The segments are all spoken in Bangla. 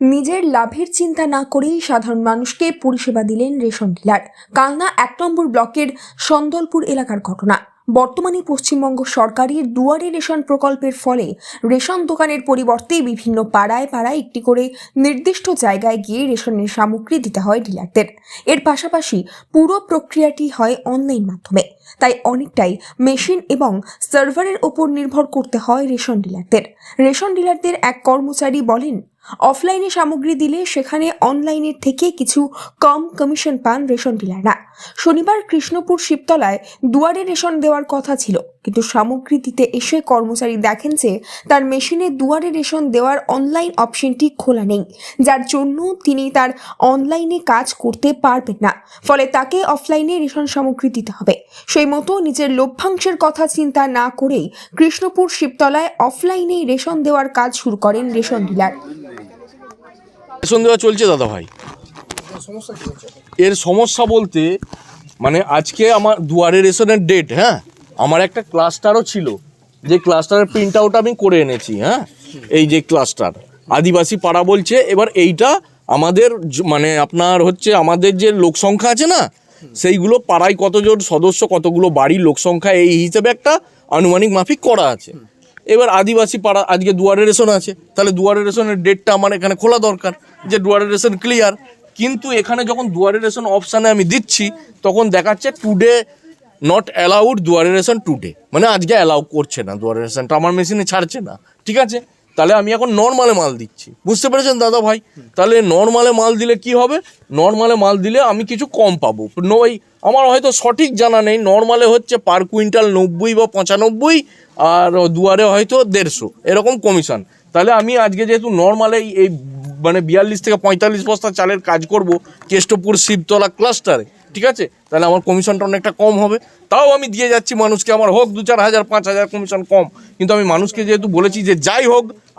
নিজের লাভের চিন্তা না করেই সাধারণ মানুষকে পরিষেবা দিলেন রেশন ডিলার। কালনা এক নম্বর ব্লকের সন্দলপুর এলাকার ঘটনা। বর্তমানে পশ্চিমবঙ্গ সরকারের দুয়ারে রেশন প্রকল্পের ফলে রেশন দোকানের পরিবর্তে বিভিন্ন পাড়ায় পাড়ায় একটি করে নির্দিষ্ট জায়গায় গিয়ে রেশনের সামগ্রী দিতে হয় ডিলারদের। এর পাশাপাশি পুরো প্রক্রিয়াটি হয় অনলাইন মাধ্যমে। তাই অনেকটাই মেশিন এবং সার্ভারের ওপর নির্ভর করতে হয় রেশন ডিলারদের। রেশন ডিলারদের এক কর্মচারী বলেন অফলাইনে সামগ্রী দিলে সেখানে অনলাইনের থেকে কিছু কম কমিশন পান রেশন ডিলাররা। শনিবার কৃষ্ণপুর শিবতলায় দুয়ারে রেশন দেওয়ার কথা ছিল, কিন্তু সামগ্রী দিতে এসে কর্মচারী দেখেন যে তার মেশিনে দুয়ারে রেশন দেওয়ার অনলাইন অপশনটি খোলা নেই, যার জন্য তিনি তার অনলাইনে কাজ করতে পারবেন না। ফলে তাকে অফলাইনে রেশন সামগ্রী দিতে হবে। সেই মতো নিজের লভ্যাংশের কথা চিন্তা না করেই কৃষ্ণপুর শিবতলায় অফলাইনেই রেশন দেওয়ার কাজ শুরু করেন রেশন ডিলার। দেওয়া চলছে দাদা ভাই। এর সমস্যা বলতে মানে আজকে আমার দুয়ারে রেশনের ডেট হ্যাঁ? আমার একটা ক্লাস্টারও ছিল। যে ক্লাস্টারের প্রিন্ট আউট আমি করে এনেছি হ্যাঁ? এই যে ক্লাস্টার আদিবাসী পাড়া বলছে, এবার এইটা আমাদের মানে আপনার হচ্ছে আমাদের যে লোক সংখ্যা আছে না, সেইগুলো পাড়ায় কতজন সদস্য, কতগুলো বাড়ির লোক সংখ্যা, এই হিসেবে একটা আনুমানিক মাফিক করা আছে। এবার আদিবাসী পাড়া, আজকে দুয়ারে রেশন আছে, তাহলে দুয়ারে রেশনের ডেটটা আমার এখানে খোলা দরকার যে দুয়ারে রেশন ক্লিয়ার কিন্তু এখানে যখন দুয়ারে রেশন অপশানে আমি দিচ্ছি, তখন দেখাচ্ছে টুডে নট অ্যালাউড দুয়ারে রেশন টুডে মানে আজকে অ্যালাউ করছে না দুয়ারে রেশনটা, আমার মেশিনে ছাড়ছে না। ঠিক আছে? তাহলে আমি এখন নর্মালে মাল দিচ্ছি। বুঝতে পেরেছেন দাদা ভাই? তাহলে নর্মালে মাল দিলে কি হবে? নর্মালে মাল দিলে আমি কিছু কম পাবো। নই আমার হয়তো সঠিক জানা নেই। নর্মালে হচ্ছে পার কুইন্টাল নব্বই বা পঁচানব্বই, আর দুয়ারে হয়তো দেড়শো, এরকম কমিশন তাহলে আমি আজকে যেহেতু নর্মালে এই মানে বিয়াল্লিশ থেকে পঁয়তাল্লিশ বস্তা চালের কাজ করব, কেষ্টপুর, শিবতলা ক্লাস্টারে ঠিক আছে? তাহলে আমার কমিশনটা অনেকটা কম হবে। তাও আমি দিয়ে যাচ্ছি মানুষকে, আমার হোক দু চার হাজার, পাঁচ হাজার কমিশন কম। কিন্তু আমি মানুষকে যেহেতু বলেছি যে যাই হোক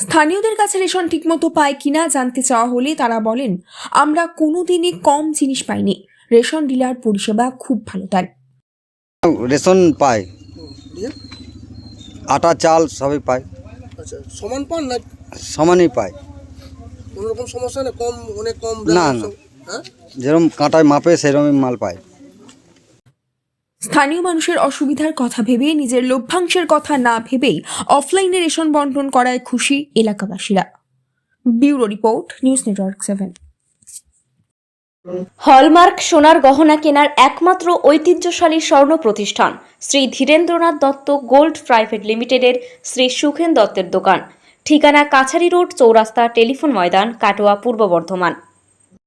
স্থানীয়দের কাছে রেশন ঠিকমতো পায় কিনা জানতে চাওয়া হলে তারা বলেন আমরা কোনো কোনোদিনই কম জিনিস পাইনি। রেশন ডিলার পরিষেবা খুব ভালো দেন রেশন পায়। আটা চাল সবই পায়। আচ্ছা সমান পান না? সমানই পায়। কোনো রকম সমস্যা নেই? কম অনেক কম না, না। হ্যাঁ? যেরকম কাঁটায় মাপে সেরকমই মাল পায়। স্থানীয় মানুষের অসুবিধার কথা ভেবে, নিজের লভ্যাংশের কথা না ভেবেই অফলাইনে রেশন বন্টন করায় খুশি এলাকাবাসীরা। Bureau report, news network seven. Hallmark সোনার গহনা কেনার একমাত্র ঐতিহ্যশালী স্বর্ণ প্রতিষ্ঠান শ্রী ধীরেন্দ্রনাথ দত্ত গোল্ড প্রাইভেট লিমিটেডের শ্রী সুখেন দত্তের দোকান। ঠিকানা কাছারি রোড, চৌরাস্তা টেলিফোন ময়দান, কাটোয়া, পূর্ব বর্ধমান।